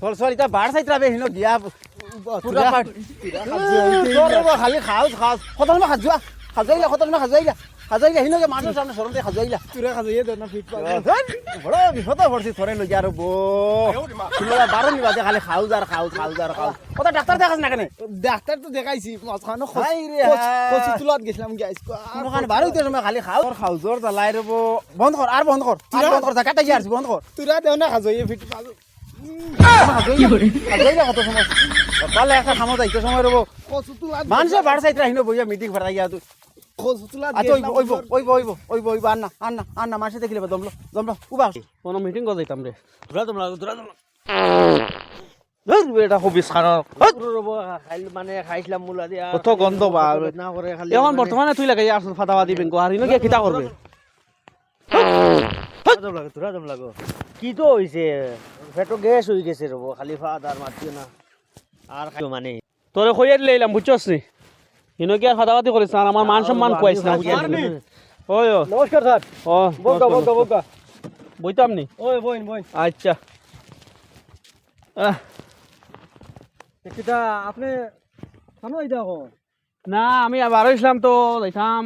চল চল এতিয়া বাৰ চাই তাৰ হিনো দিয়া খালি খাওঁ খাওঁ। সদন মই সাজোৱা সাজাই দিয়া সদন মই সাজাই দিয়া সাজাই দিয়া হিনো মানুহ চাম চৰণতে সাজাই দিয়া তোৰা সাজাই দিয়া বিষত ভৰছি থৰে লৈ আৰু বোলা বাৰ নিবা দে খালি খাওঁ যাৰ খাওঁ খাওঁ যাৰ খাওঁ। কথা ডাক্তাৰ দেখাছ নাকানে ডাক্তাৰটো দেখাইছি মাছখানো তোলাত গৈছিলাম গেছ খোৱা বাৰু এতিয়া মই খালি খাওঁ। তোৰ খাওঁ জ্বৰ জ্বলাই ৰ'ব। বন্ধ কৰ আৰু বন্ধ কৰ। বন্ধ কৰ জেগাতে আছে বন্ধ কৰ। তোৰা দেও নে সাজয়ে ফিট পালোঁ। মানুষের বাড়ি সাইতে আহিনো বইয়া মিটিং ফাটাই গিয়া তুই মানুষে মিটিং করে যাইতাম রে ধরা তোমরা ধরা তোমরা এটা খাইল মানে খাইছিলাম মুলা দিয়া। কত গন্ধ বা না করে খালি এখন বর্তমানে তুই লাগে আসল ফাটাবা দিবেন গো আর ইনো কে কিতা করবে লাগো কি তো হইছে পেটো গ্যাস হয়ে গেছে রব খালি ভাত আর মাতিও না। আর খাইও মানে তোরে কইয়া দিলে এলাম বুঝছস নি ইনো কি আর ফাটাবাতি করিস আর আমার মান সম্মান কুয়াইছ না? ওই নমস্কার স্যার ও বগা বগা বগা। বইতাম নি ওই বইন বইন। আচ্ছা। আহ, কিটা আপনি কেন এই দেখো না আমি আবার ইসলাম তো যাইতাম।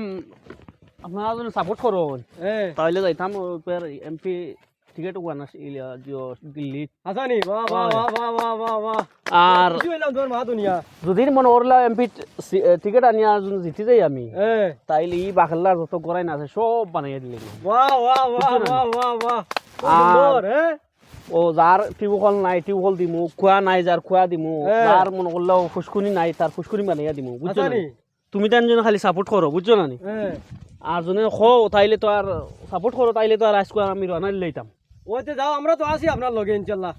আপনারা সাপোর্ট করুন। তাহলে যাইতাম এমপি টিকেট ওয়ান দিল্লি হাসানি বাহ বাহ বাহ বাহ বাহ বাহ বাহ আর এলাম তোর মা দুনিয়া যদি মনে করলা এমপি টিকেট আনিয়া যদি জিতে যাই আমি তাইলে ই বাখেলার যত গড়াই না আছে সব বানাইয়া দিলে বাহ বাহ বাহ বাহ বাহ বাহ আর- ও যার টিউবকল নাই টিউবকল দিমু খোয়া নাই যার খোয়া দিমু। যার মনে করলেও ফুসকুনি নাই তার ফুসকুনি বানাইয়া দিমু বুঝছ না তুমি তার জন্য খালি সাপোর্ট করো বুঝছ না আর যদি খো তাইলে তো আর সাপোর্ট করো তাইলে তো আর আজকে আমি রানা লইতাম ওইতে যাও আমরা তো আছি আপনার লগে ইনশাল্লাহ।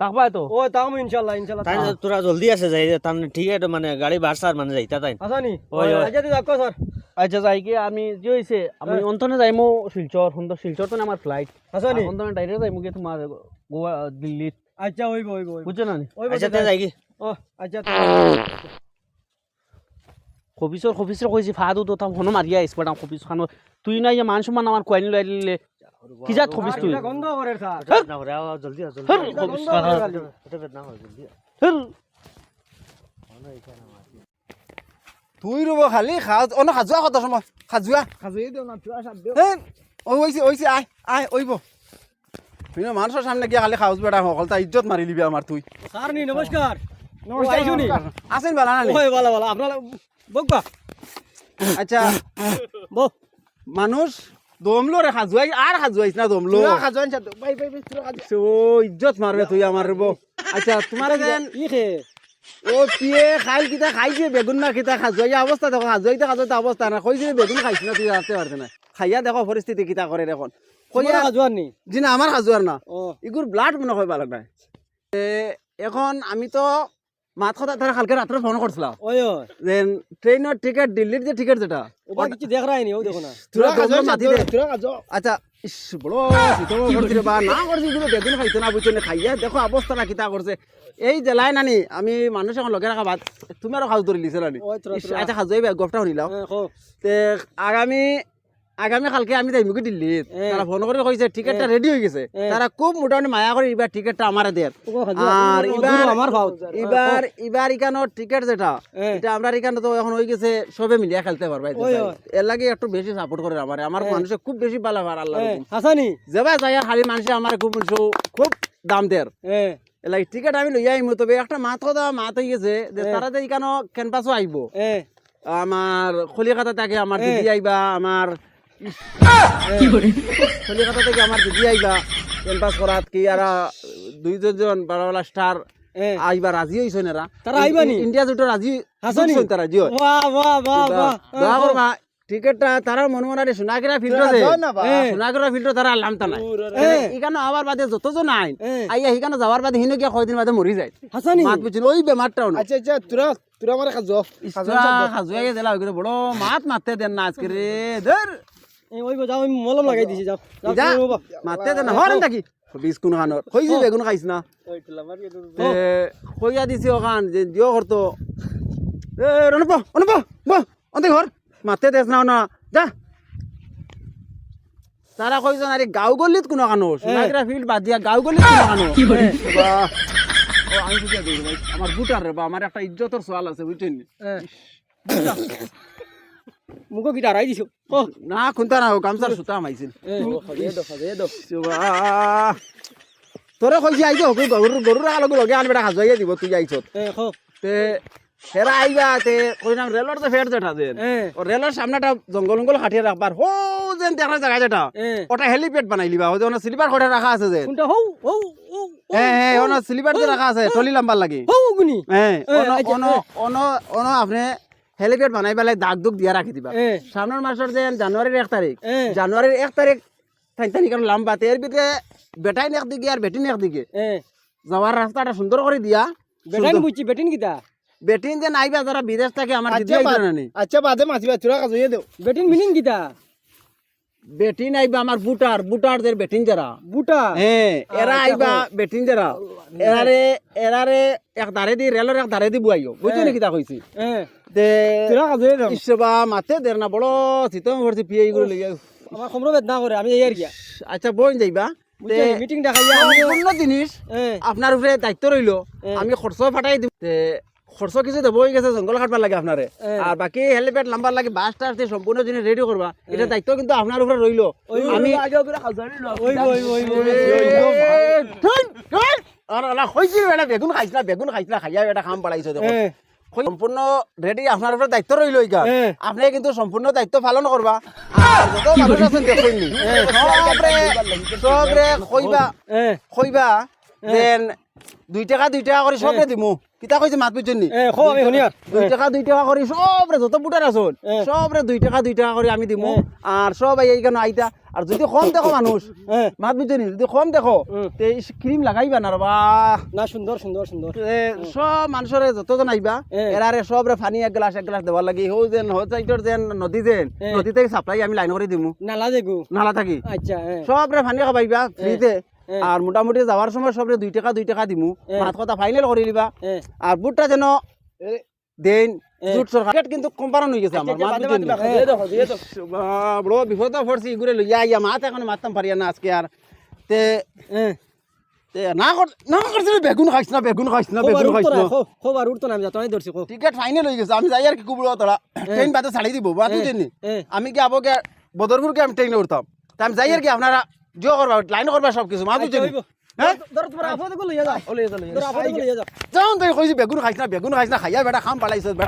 থাকবাই তো? ও তাও ইনশাল্লাহ ইনশাল্লাহ তাই তোরা জলদি আছে যাই তার ঠিক আছে মানে গাড়ি বাড়ছার মানে যাইতা তাই। ওই, ওই। আচ্ছা তুই দেখো স্যার। আচ্ছা যাই কি আমি যে হয়েছে আমি হ্যাঁ। অন্তনে যাইমু শিলচর সুন্দর শিলচর তো আমার ফ্লাইট হাসানি অন্তনে ডাইরেক্ট যাইমু কি তোমার গোয়া দিল্লিত আচ্ছা ওইব ওইব বুঝছ না আচ্ছা তে যাই কি ও আচ্ছা কবিসর কবিসর কইছি ফাদু তো তাম হনো মারিয়া ইসপাটাম কবিস খানো। তুই নাই যে মান সম্মান আমার কোয়াইনি লই দিলে। কি যা কবিস তুই? গন্ধ করে স্যার। না করে আও জলদি আও জলদি। এটা খানো করে খালি। এটা বেদ না হয়। জলদি আও। হর তুই রব খালি খাওজ অন্য খাজোৱা কত সময় খাজোৱা খাজাইয়ে দেও না তোরা সাপ দেও। হেন ওই ওইছে ওইছে আয় আয় ওইব। তুই না মানুষের সামনে গিয়ে খালি খাওজ বেটা সকল তা ইজ্জত মারি লিবি আমার তুই। স্যার নি নমস্কার নমস্কার, নি? নমস্কার। আসেন বালা না নি? ওই ভালো ভালো আপনার বকবা আচ্ছা। বো মানুষ দমলো রে খাজুয়াই আর খাজুয়াইছ না দমলো? ও ইজ্জত মারবে তুই আমার রব আচ্ছা তোমার ও পিয়ে খাইল কিতা খাইছে বেগুন না কিতা খাজুয়াই অবস্থা দেখো খাজুয়াইতে খাজুয়াইতে অবস্থা না কইছে বেগুন খাইছ না তুই রাখতে পারতে না খাইয়া দেখো পরিস্থিতি কিতা করে দেখুন। কইয়া কইয়া জোয়ার নি? জি না আমার খাজুয়ার না ইগুর ব্লাড মনে হয় ভালো এ, এখন আমি তো মাত কথা তারা কালকে রাত্রে ফোন করছিলাম ওই যে ট্রেনের টিকিট দিল্লির যে টিকিট যেটা। ওটা কিছু দেখ রাই নি। ও দেখো না তোরা মাতি দে। আচ্ছা ইস বড় শীতল করছি বা না করছি কিন্তু বেগুন খাইতো না বুঝছ না খাইয়া দেখো অবস্থাটা কিতা করছে এই জেলায় নানি আমি মানুষ এখন লগে রাখা বাদ তুমি আরও খাজ ধরে লিছে নানি আচ্ছা খাজো এই গপটা শুনিলাম তে আগামী আগামী কালকে আমি যাইমু কি দিল্লিত? তারা ফোন করে কইছে টিকিটটা রেডি হয়ে গেছে। তারা খুব মোটামুটি মায়া করে এবার টিকিটটা আমারে দেয় আর এবার আমার এবার এবার ইকানোর টিকিট যেটা এটা আমরা তো এখন হয়ে গেছে সবে মিলিয়া খেলতে পারবে। এর লাগে একটু বেশি সাপোর্ট করে আমার আমার মানুষে খুব বেশি ভালো পার আল্লাহ হাসানি যাবা যাই খালি মানুষে আমার খুব খুব দাম দেয় এ। এর লাগে টিকিট আমি লইয়া আইমু তবে একটা মাত কথা মাত হয়ে গেছে যে তারা যে ইকানো ক্যানভাসও আইব আমার কলিকাতা থেকে আমার দিদি আইবা আমার কলিকাতা থেকে আমার দিদি আইবা ক্যানভাস করাত কি আর দুইজন বারোলা স্টার আইবা রাজি হইছেন এরা? তারা আইবা নি? ইন্ডিয়া জোটো রাজি হাসানি? তারা জিও। বাহ বাহ বাহ বাহ। দোয়া করবা টিকেটটা তারা মন মনে সোনাগিরা ফিল্টার বা এ সোনাগিরা ফিল্টার তারা আনলামতা নাই এ ইকানো আবার বাদে যতজন আইন আইয়া হিকানো যাওয়ার বাদে হিনো গিয়া কয়দিন বাদে মরি যায়। হাসানি? মাত বুঝছেন ওই বেমারটাও না আচ্ছা আচ্ছা তোরা তোরা দেও খাজুয়াই দিলা ওইগুলো বড় মাত মারতে দেন না আজকে রে ধর। এ যাও আমি মলম লাগাই দিছি যাও যা বাবা। মারতে হরেন নাকি বিশ কোন খানোর কইছি বেগুন খাইছ না। তে দিছি ওখান যে দিও করতো এ রনপ অনুপ ব অন্তে ঘর মাতে না না যা। তারা কইছেন আরে গাঁও গল্লিত কোনো কানো সোনাগিরা ফিল্ড বাদ দিয়া গাঁও গল্লিত কোনো কানো বাহ ও আমি বুঝিয়ে দিই ভাই। আমার বুটার রে বা আমার একটা ইজ্জতের সওয়াল আছে বুঝছেন? মুখো কিটা রাই দিছো ও না খুনতা না গামছার সুতা মাইছিল তোরে কইছি আইতো গরুর গরুর আলো লগে আনবে হাজাইয়া দিব তুই আইছত তে হেরা আইবা তে কইনাম রেলর তো ফের যেটা এ ও রেলর সামনেটা জঙ্গল জঙ্গল হাঁটিয়ে রাখবার হো যেন দেখা জায়গা যেটা ওটা হেলিপ্যাড বানাইলিবা ওই যে ওনা স্লিপার করে রাখা আছে যে কোনটা হৌ হৌ হ্যাঁ হ্যাঁ ওনা স্লিপার যে রাখা আছে টলি লাম্বার লাগি হৌ গুনি হ্যাঁ আচ্ছা, অন অন অন আপনি হেলিপ্যাড বানাই পেলাই দাগ দুগ দিয়া রাখি দিবা। সামনের মাসের যে জানুয়ারির এক তারিখ জানুয়ারির এক তারিখ থাইতানি কারণ লাম্বা এর ভিতরে বেটাই নেক দিকে আর বেটিন একদিকে দিকে যাওয়ার রাস্তাটা সুন্দর করে দিয়া বেটাইন বুঝছি বেটিন কিতা বেটিন যে নাইবা যারা বিদেশ থাকে আমার আচ্ছা, আচ্ছা বাদে মাছি বাচ্চুরা কাজ হয়ে দেও। বেটিন মিনিং কিটা? বেটিন আইবা আমার বুটার বুটার যে বেটিন যারা বুটা হ্যাঁ এরা আইবা বেটিন যারা। এরারে এরারে এক দারে দি রেলর এক দারে দি বুয়াইও বুঝছ নাকি তা কইছি? তোরা কাজ ইসবা মাতে দের না বড় শীতম ভরছি পিয়ে গুলো লইয়া আমার খমরো বেদনা করে আমি এই আর গিয়া আচ্ছা বইন যাইবা। মিটিং দেখাইয়া আমি সম্পূর্ণ জিনিস আপনার উপরে দায়িত্ব রইল আমি খরচ ফাটাই দিব খরচ কিছু দেবই গেছে জঙ্গল কাটবার লাগে আপনারে। আর বাকি হেলিপ্যাড নাম্বার লাগে বাস টাস সম্পূর্ণ জিনিস রেডি করবা এটা দায়িত্ব কিন্তু আপনার উপরে রইল আমি বেগুন খাইছ বেগুন খাইছ খাইয়া বেটা খাম দেখো সম্পূর্ণ রেডি আপনার উপরে দায়িত্ব রইল আপনি কিন্তু সম্পূর্ণ দায়িত্ব পালন করবা কইবা কইবা দেন দুই টাকা দুই টাকা করে সবরে দিমু কিতা কইছে এ খো আমি শুনি আর দুই টাকা টাকা করে সবরে যত বুটার আছন এ। সবরে দুই টাকা টাকা করে আমি দিমু। আর সব এই কেন আইতা। আর যদি কম দেখো মানুষ যদি কম দেখো তে ক্রিম লাগাইবা না রবা না সুন্দর সুন্দর সুন্দর সব মানুষরে যতজন আইবা এ। এরারে সবরে পানি এক গ্লাস এক গ্লাস দেওয়ার লাগি হৌ যেন হৌ সাইডর যেন নদী যেন। নদী থেকে সাপ্লাই আমি লাইন করে দিমু। নালা দেখু নালা থাকি আচ্ছা এ। সবরে পানি খাবাইবা ফ্রিতে। আর মোটামুটি যাওয়ার সময় সবরে দুই টাকা দুই টাকা দিমু। মাত কথা ফাইনাল করে দিবা আর বুটটা যেন দেন জুট সরকার। কিন্তু কোম্পানি হয়ে গেছে আমার মাত বুঝেন নি? দিয়ে দেখো দিয়ে দেখো। বাহ, বড় বিপদ পড়ছি ইগুরে লইয়া আইয়া মাত এখন মারতাম পারিয়া না আজকে আর। তে না কর না করছিল বেগুন খাইছ না বেগুন খাইছ না বেগুন খাইছ না না। খো খোবার উঠতো না আমি যতই ধরছি টিকেট ফাইনাল হয়ে গেছে আমি যাই আর কি কুবড়ো তোরা ট্রেন বাদে ছাড়ি দিব বা তুই আমি কি আবকে বদরপুরকে আমি ট্রেনে উঠতাম? আমি যাই আর কি আপনারা জিও করবা লাইন করবা সব কিছু মা তুই জানি হ্যাঁ? ধর তোমার আপদগুলো লইয়া যাও। ওলে যাও, ওলে যাও। তোর আপদগুলো লইয়া যাও। যাও তুই কইছি বেগুন খাইছ না বেগুন খাইছ না খাইয়া বেটা খাম পালাইছ